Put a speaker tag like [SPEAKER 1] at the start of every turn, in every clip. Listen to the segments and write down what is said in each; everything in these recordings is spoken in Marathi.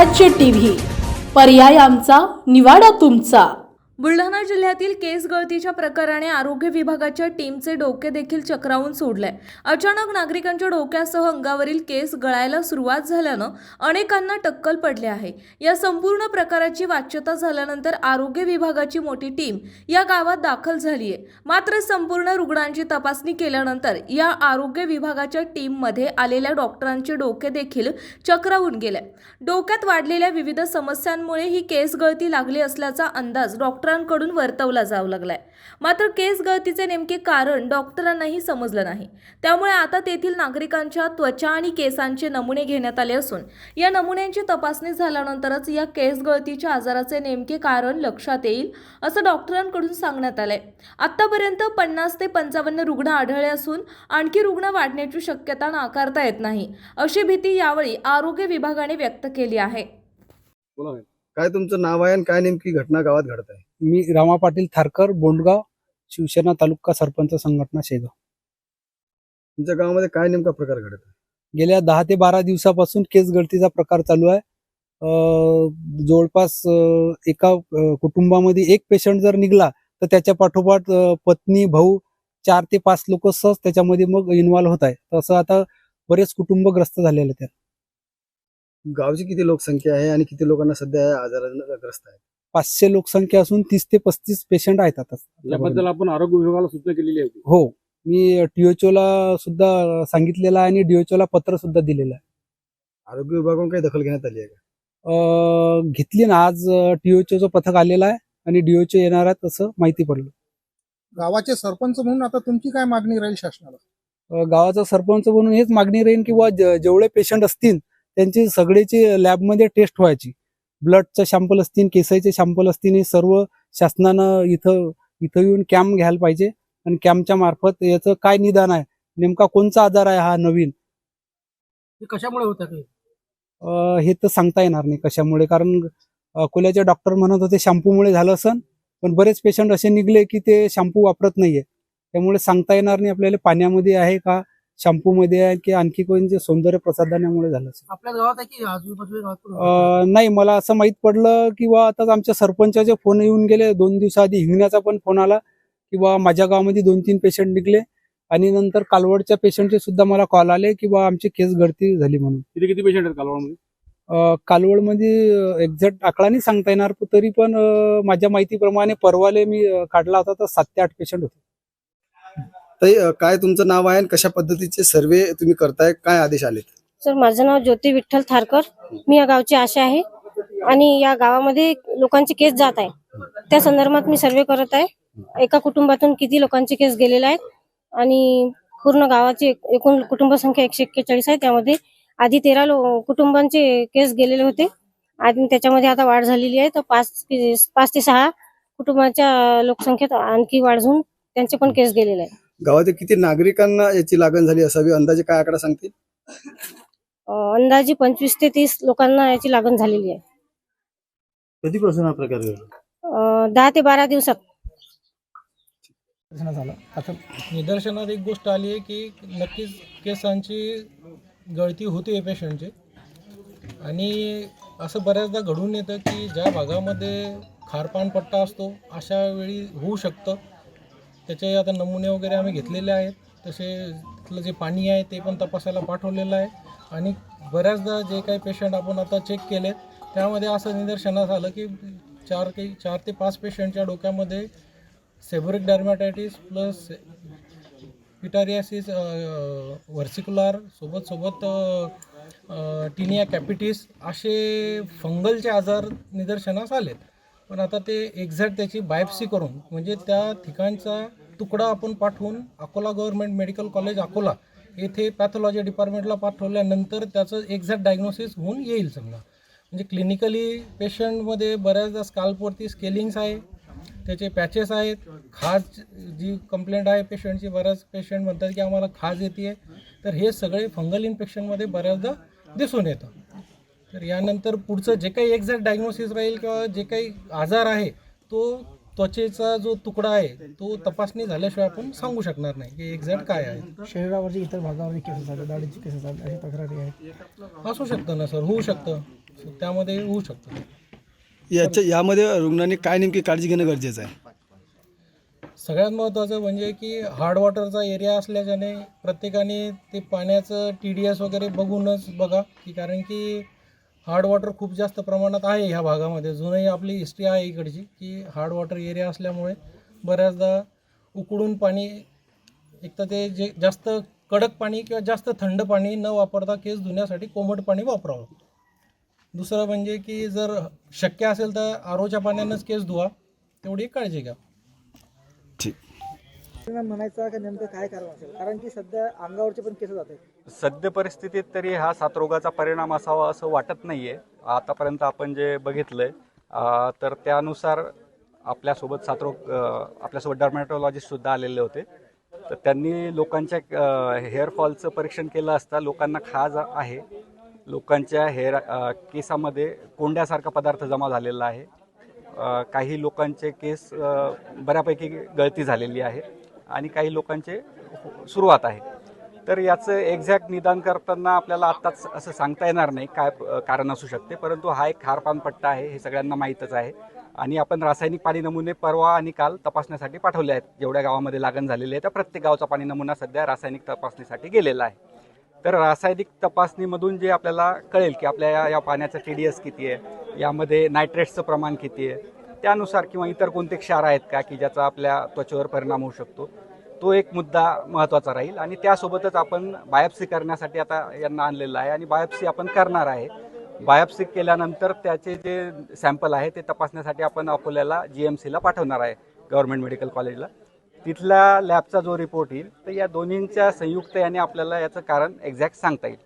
[SPEAKER 1] स्वराज्य टीव्ही. पर्याय आमचा निवाडा तुमचा.
[SPEAKER 2] बुलढाणा जिल्ह्यातील केस गळतीच्या प्रकाराने आरोग्य विभागाच्या टीमचे डोके देखील चक्रावून सोडले. अचानक नागरिकांच्या डोक्यासह अंगावरील केस गळायला सुरुवात झाल्यानं अनेकांना टक्कल पडले आहे. या संपूर्ण प्रकाराची वाच्यता झाल्यानंतर आरोग्य विभागाची मोठी टीम या गावात दाखल झाली आहे मात्र संपूर्ण रुग्णांची तपासणी केल्यानंतर या आरोग्य विभागाच्या टीममध्ये आलेल्या डॉक्टरांचे डोके देखील चक्रावून गेले. डोक्यात वाढलेल्या विविध समस्यांमुळे ही केस गळती लागली असल्याचा अंदाज डॉक्टर डॉक्टरांकडून वर्तवला जाऊ लागलाय. मात्र केस गळतीचे नेमके कारण डॉक्टरांनाही समजलं नाही. त्यामुळे आता तेथील नागरिकांच्या त्वचा आणि केसांचे नमुने घेण्यात आले असून या नमुन्यांची तपासणी झाल्यानंतरच या केस गळतीच्या आजाराचे नेमके कारण लक्षात येईल असं डॉक्टरांकडून सांगण्यात आलंय. आतापर्यंत पन्नास ते पंचावन्न रुग्ण आढळले असून आणखी रुग्ण वाढण्याची शक्यता नाकारता येत नाही अशी भीती यावेळी आरोग्य विभागाने व्यक्त केली आहे.
[SPEAKER 3] काय तुमचं नाव आहे आणि काय नेमकी घटना गावात घडत आहे?
[SPEAKER 4] मी रामा पाटील थारकर बोंडगाव शिवसेना तालुका सरपंच संघटना शेगाव.
[SPEAKER 3] तुमच्या गावामध्ये काय नेमका प्रकार घडत आहे?
[SPEAKER 4] गेल्या दहा ते बारा दिवसापासून केस गळतीचा प्रकार चालू आहे. अं, जवळपास अं, एका अं, कुटुंबामध्ये एक पेशंट जर निघला तर त्याच्या पाठोपाठ अं, पत्नी भाऊ चार ते पाच लोक सहज त्याच्यामध्ये मग इन्व्हॉल्व्ह होत आहे. तसं आता बरेच कुटुंब ग्रस्त झालेले आहेत.
[SPEAKER 3] गावची किती लोकसंख्या आहे आणि किती लोकांना सध्या या आजारानं ग्रस्त आहे
[SPEAKER 4] पाचशे लोकसंख्या असून तीस ते पस्तीस पेशंट आहेत आता
[SPEAKER 5] याबद्दल आपण आरोग्य विभागाला सूचना केलेली होती
[SPEAKER 4] हो. मी DHO ला सुद्धा सांगितलेलं आहे आणि DHO ला पत्र सुद्धा दिलेलं आहे.
[SPEAKER 3] आरोग्य विभागाकडून काही दखल घेण्यात आली आहे का?
[SPEAKER 4] अं, घेतली ना. आज टीओचं पथक आलेलं आहे आणि डीओचे येणार आहे तसं माहिती पडलं.
[SPEAKER 6] गावाचे सरपंच म्हणून आता तुमची काय मागणी राहील शासनाला?
[SPEAKER 4] अं, गावाचा सरपंच म्हणून हेच मागणी राहील की बुवा ज- जेवढे पेशंट असतील त्यांची सगळ्याची लॅबमध्ये टेस्ट व्हायची. ब्लडचं शॅम्पल असतील केसाचे शॅम्पल असतील हे सर्व शासनानं इथं इथं येऊन कॅम्प घ्यायला पाहिजे. आणि कॅम्पच्या मार्फत याचं काय निदान आहे? नेमका कोणचा आजार आहे हा नवीन?
[SPEAKER 5] कशामुळे होत
[SPEAKER 4] हे तर सांगता येणार नाही कशामुळे. कारण अकोल्याचे डॉक्टर म्हणत होते शॅम्पूमुळे झालं असन. पण बरेच पेशंट असे निघले की ते शॅम्पू वापरत नाहीये. त्यामुळे सांगता येणार नाही आपल्याला पाण्यामध्ये आहे का? शॅम्पू मध्ये आहे की आणखी कोणते सौंदर्य प्रसाधनामुळे झालं असेल?
[SPEAKER 5] आपल्या गावात आहे की गावात
[SPEAKER 4] अं, नाही मला असं माहीत पडलं की बा आताच आमच्या सरपंचाचे फोन येऊन गेले दोन दिवसाआधी हिंगण्याचा पण फोन आला की बा माझ्या गावामध्ये दोन तीन पेशंट निघले आणि नंतर कालवडच्या पेशंटचे सुद्धा मला कॉल आले की बा आमची केस गळती झाली म्हणून.
[SPEAKER 5] किती किती पेशंट आहेत कालवाडमध्ये?
[SPEAKER 4] अ, कालवडमध्ये एक्झॅक्ट आकडा नाही सांगता येणार पण तरी पण अ, माझ्या माहितीप्रमाणे परवाले मी अ, काढला होता तर सात ते आठ पेशंट होते.
[SPEAKER 3] काय तुमचं नाव आहे आणि कशा पद्धतीचे सर्वे तुम्ही करताय? काय आदेश आलेत?
[SPEAKER 7] सर माझं नाव ज्योती विठ्ठल थारकर. मी या गावची आशा आहे. आणि या गावामध्ये लोकांचे केस जात आहे त्या संदर्भात मी सर्वे करत आहे. एका कुटुंबातून किती लोकांचे केस गेलेले आहेत? आणि पूर्ण गावाची एकूण कुटुंब संख्या एकशे एक्केचाळीस आहे. त्यामध्ये आधी तेरा लो कुटुंबांचे केस गेलेले होते. आणि त्याच्यामध्ये आता वाढ झालेली आहे. तर पाच पाच ते सहा कुटुंबाच्या लोकसंख्येत आणखी वाढ होऊन त्यांचे पण केस गेलेले आहे
[SPEAKER 3] गावातील किती नागरिकांना याची लागण झाली असावी? अंदाजे काय आकडा सांगतील?
[SPEAKER 7] अं, अंदाजे पंचवीस ते तीस लोकांना याची लागण झालेली आहे.
[SPEAKER 3] कधीपासून हा प्रकार
[SPEAKER 7] अं, दहा ते बारा दिवसात.
[SPEAKER 8] झालं. आता निदर्शनात एक गोष्ट आली आहे की नक्कीच केसांची गळती होते पेशंटची. आणि असं बऱ्याचदा घडून येतं की ज्या भागामध्ये खारपान पट्टा असतो अशा वेळी होऊ शकतं. त्याचे आता नमुने वगैरे आम्ही घेतलेले आहेत. तसे तिथलं जे पाणी आहे ते पण तपासायला पाठवलेलं आहे. आणि बऱ्याचदा जे काही पेशंट आपण आता चेक केलेत त्यामध्ये असं निदर्शनास आलं की चार काही चार ते पाच पेशंटच्या डोक्यामध्ये seborrhoeic dermatitis plus pityriasis versicolor सोबत सोबत टिनिया कॅपिटिस असे फंगलचे आजार निदर्शनास आलेत. पण आता ते एक्झॅक्ट त्याची बायोप्सी करून म्हणजे त्या ठिकाणचा तुकडा आपण पाठवून Akola government medical college Akola येथे पॅथॉलॉजी डिपार्टमेंटला पाठवल्यानंतर त्याचं एक्झॅक्ट डायग्नोसिस होऊन येईल समजा. म्हणजे क्लिनिकली पेशंटमध्ये बऱ्याचदा स्काल्पवरती स्केलिंग्स आहे त्याचे पॅचेस आहेत खाज जी कंप्लेंट आहे पेशंटची बऱ्याच पेशंट म्हणतात की आम्हाला खाज येते तर हे सगळे फंगल इन्फेक्शनमध्ये बऱ्याचदा दिसून येतं. तर यानंतर पुढचं जे काही एक्झॅक्ट डायग्नोसिस राहील किंवा जे काही आजार आहे तो त्वचेचा जो तुकडा आहे तो तपासणी झाल्याशिवाय आपण सांगू शकणार नाही की एक्झॅक्ट काय आहे.
[SPEAKER 5] शरीरावरची इतर केसेस आहेत दाढीची केसेस आहेत अशा तक्रारी आहेत.
[SPEAKER 8] असू शकतं ना सर होऊ शकतं. त्यामध्ये होऊ शकतं.
[SPEAKER 3] याच्या यामध्ये रुग्णांनी काय नेमकी काळजी घेणं गरजेचं आहे?
[SPEAKER 8] सगळ्यात महत्त्वाचं म्हणजे की हार्ड वॉटरचा एरिया असल्याच्याने प्रत्येकाने ते पाण्याचं टी डी एस वगैरे बघूनच बघा की कारण की हार्ड वॉटर खूप जास्त प्रमाणात आहे ह्या भागामध्ये. जुनही आपली हिस्ट्री आहे इकडची की हार्ड वॉटर एरिया असल्यामुळे बऱ्याचदा उकडून पाणी एक तर ते जे जास्त कडक पाणी किंवा जास्त थंड पाणी न वापरता केस धुण्यासाठी कोमट पाणी वापरावं. दुसरं म्हणजे की जर शक्य असेल तर आरोच्या पाण्यानंच केस धुवा तेवढी काळजी घ्या.
[SPEAKER 3] ठीक.
[SPEAKER 5] म्हणायचं का नेमकं काय कारण असेल? कारण की सध्या अंगावरचे पण केसेस जातात
[SPEAKER 9] सद्य परिस्थितीत तरी हा साथरोगाचा परिणाम असावा असं वाटत नाही आहे आतापर्यंत आपण जे बघितलं आहे तर त्यानुसार आपल्यासोबत साथरोग आपल्यासोबत आपल्यासोबत डर्मॅटॉलॉजिस्टसुद्धा आलेले होते. तर त्यांनी लोकांच्या हेअरफॉलचं परीक्षण केलं असता लोकांना खाज आहे. लोकांच्या हेअर केसामध्ये कोंड्यासारखा पदार्थ जमा झालेला आहे. काही लोकांचे केस बऱ्यापैकी गळती झालेली आहे. आणि काही लोकांचे सुरुवात आहे. तर याचं एक्झॅक्ट निदान करताना आपल्याला आत्ताच असं सांगता येणार नाही काय कारण असू शकते परंतु हा एक खारपान पट्टा आहे हे सगळ्यांना माहीतच आहे. आणि आपण रासायनिक पाणी नमुने परवा आणि काल तपासण्यासाठी पाठवले आहेत. जेवढ्या गावामध्ये लागण झालेली आहे त्या प्रत्येक गावचा पाणी नमुना सध्या रासायनिक तपासणीसाठी गेलेला आहे. तर रासायनिक तपासणीमधून जे आपल्याला कळेल की आपल्या या- पाण्याचा टी डी एस किती आहे यामध्ये नायट्रेट्सचं प्रमाण किती आहे त्यानुसार किंवा इतर कोणते क्षार आहेत का की ज्याचा आपल्या त्वचेवर परिणाम होऊ शकतो? तो एक मुद्दा महत्त्वाचा राहील आणि त्यासोबतच आपण बायोप्सी करण्यासाठी आता यांना आणलेलं आहे आणि बायोप्सी आपण करणार आहे. बायोप्सी केल्यानंतर त्याचे जे सॅम्पल आहे ते तपासण्यासाठी आपण अकोल्याला जी एम सीला पाठवणार आहे गव्हर्नमेंट मेडिकल कॉलेजला. तिथल्या लॅबचा जो रिपोर्ट येईल तर या दोन्हींच्या संयुक्त याने आपल्याला याचं कारण एक्झॅक्ट सांगता येईल.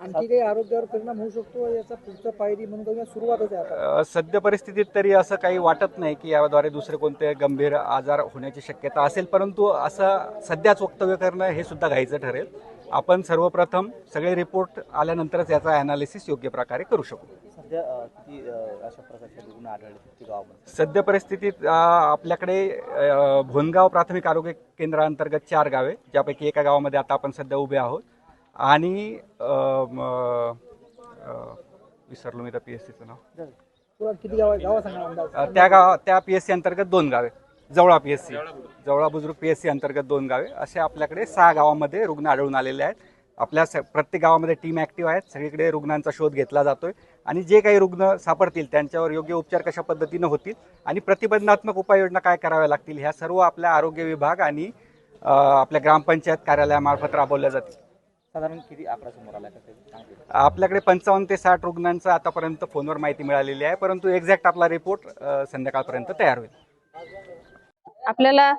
[SPEAKER 5] आणखी काही आरोग्यावर परिणाम होऊ शकतो याचा पुढचा पायरी म्हणून सुरुवातच आहे
[SPEAKER 9] सद्य परिस्थितीत तरी असं काही वाटत नाही की याद्वारे दुसरे कोणते गंभीर आजार होण्याची शक्यता असेल परंतु असं सध्याच वक्तव्य करणं हे सुद्धा घाईचं ठरेल. आपण सर्वप्रथम सगळे रिपोर्ट आल्यानंतरच याचा ॲनालिसिस योग्य प्रकारे करू शकू.
[SPEAKER 10] सध्या किती अशा प्रकारचे रुग्ण आढळले
[SPEAKER 9] सद्य परिस्थितीत आपल्याकडे भोनगाव प्राथमिक आरोग्य केंद्राअंतर्गत चार गावे ज्यापैकी एका गावामध्ये आता आपण सध्या उभे आहोत. आणि विसरलो मी त्या पी एस सीचं नाव.
[SPEAKER 5] तुला किती गाव गावा सांगा अंदाज.
[SPEAKER 9] अ, त्या गाव त्या पी एस सी अंतर्गत दोन गावे. Jawala P S C Jawala Bujurg P S C अंतर्गत दोन गावे. असे आपल्याकडे सहा गावामध्ये रुग्ण आढळून आलेले आहेत. आपल्या स प्रत्येक गावामध्ये टीम ॲक्टिव्ह आहेत. सगळीकडे रुग्णांचा शोध घेतला जातोय. आणि जे काही रुग्ण सापडतील त्यांच्यावर योग्य उपचार कशा पद्धतीनं होतील आणि प्रतिबंधात्मक उपाययोजना काय कराव्या लागतील ह्या सर्व आपल्या आरोग्य विभाग आणि आपल्या ग्रामपंचायत कार्यालयामार्फत राबवल्या जातील.
[SPEAKER 10] साधारण किती आकडा समोर आला का?
[SPEAKER 9] आपल्याकडे पंचावन्न ते साठ रुग्णांचं आतापर्यंत फोनवर माहिती मिळालेली आहे परंतु एक्झॅक्ट आपला रिपोर्ट संध्याकाळपर्यंत तयार होईल.
[SPEAKER 7] आपल्याला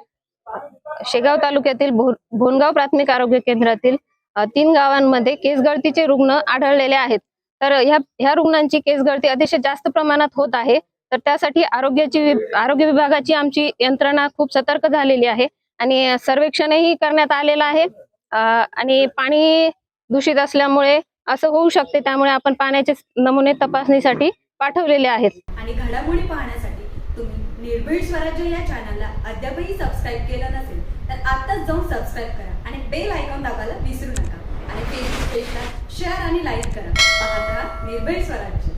[SPEAKER 7] शेगाव तालुक्यातील भो भोनगाव प्राथमिक आरोग्य केंद्रातील अ, तीन गावांमध्ये केस गळतीचे रुग्ण आढळलेले आहेत. तर ह्या ह्या रुग्णांची केस गळती अतिशय जास्त प्रमाणात होत आहे. तर त्यासाठी आरोग्याची वि- आरोग्य विभागाची आमची यंत्रणा खूप सतर्क झालेली आहे आणि सर्वेक्षणही करण्यात आलेलं आहे. आणि पाणी दूषित असल्यामुळे असं होऊ शकते. त्यामुळे आपण पाण्याचे नमुने तपासणीसाठी पाठवलेले आहेत.
[SPEAKER 11] आणि घडामोडी पाहण्यासाठी तुम्ही निर्भीड स्वराज्य या चॅनलला अद्यापही सबस्क्राईब केलं नसेल तर आत्ताच जाऊन सबस्क्राईब करा आणि बेल आयकॉन दाबायला विसरू नका. आणि फेसबुक पेजला शेअर आणि लाईक करा. पाहत राहा निर्भीड स्वराज्य.